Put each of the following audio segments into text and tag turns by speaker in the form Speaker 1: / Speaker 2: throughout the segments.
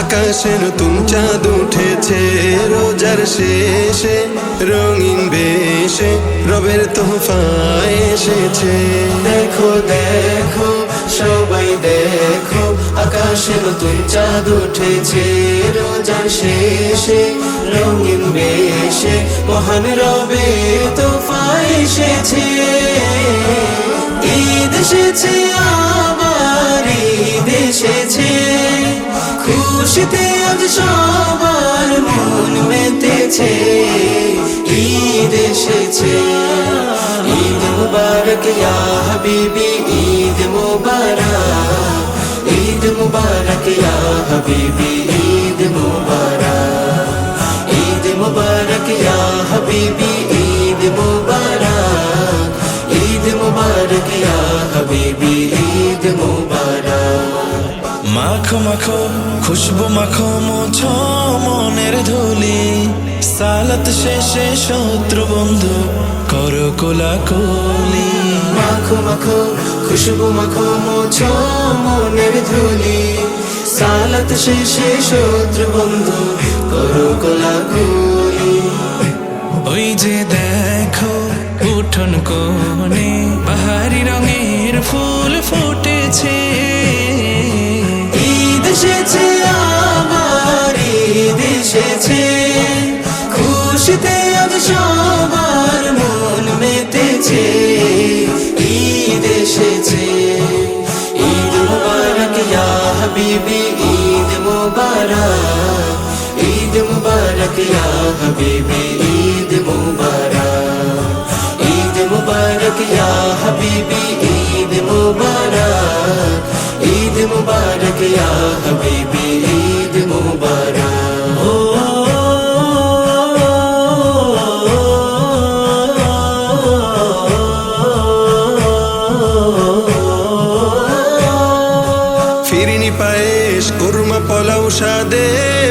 Speaker 1: আকাশে নতুন চাঁদ উঠেছে, রোজার শেষে রঙিন বেশে, রবের তোহফা এসেছে।
Speaker 2: দেখো দেখো, সবাই দেখো আকাশে নতুন চাঁদ উঠেছে, রোজার শেষে রঙিন বেশে, মহান রবে তোফা এসেছে। ঈদ এসেছে মেতেছে ঈদ এসেছে। ঈদ মুবারক ইয়া হাবিবি ঈদ মুবারক ঈদ মুবারক ইয়া হাবিবি।
Speaker 3: মাখো মাখো খুশবু মাখো মোছো মনের ধুলি। সালাত শেষে শত্রু বন্ধু করো কোলাকুলি।
Speaker 2: মাখো মাখো খুশবু মাখো মোছো মনের ধুলি। সালাত শেষে শত্রু বন্ধু করো কোলাকুলি।
Speaker 3: ওই যে দেখো উঠোন কোণে বাহারি রঙের ফুল ফুটেছে।
Speaker 2: এসেছে আমার ঈদ এসেছে। খুশিতে আজ সবার মন মেতেছে। ঈদ এসেছে। ঈদ মুবারক, ইয়া হাবিবি, ঈদ মুবারক ঈদ মুবারক, ইয়া হাবিবি, ঈদ
Speaker 1: পায়েস কুরমা পোলাও সাদে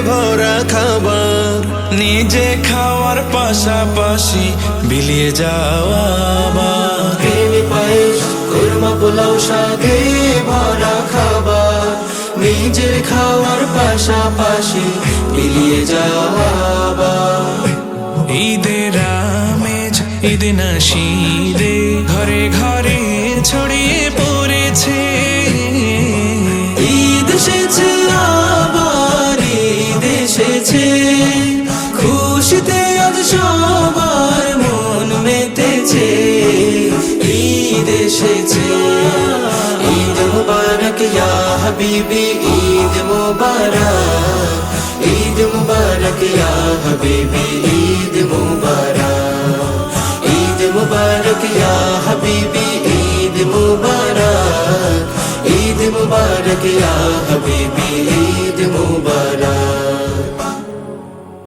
Speaker 1: ভরা খাবার।
Speaker 3: নিজে খাওয়ার পাশাপাশি বিলিয়ে যাওয়া।
Speaker 2: প্রেমী পায়েস কুরমা পোলাও সাদে ভরা খাবার। নিজের খাওয়ার পাশাপাশি মিলিয়ে যাওয়া
Speaker 3: ঈদের আমেজ ঈদ নাশিদে ঘরে ঘরে ছড়িয়ে পড়েছে
Speaker 2: মেতেছে ঈদ এসেছে। ঈদ মুবারক, ইয়া হাবিবি, ঈদ মুবারক ঈদ মুবারক, ইয়া হাবিবি, ঈদ মুবারক। ঈদ মুবারক, ইয়া হাবিবি, ঈদ মুবারক। ঈদ মুবারক, ইয়া হাবিবি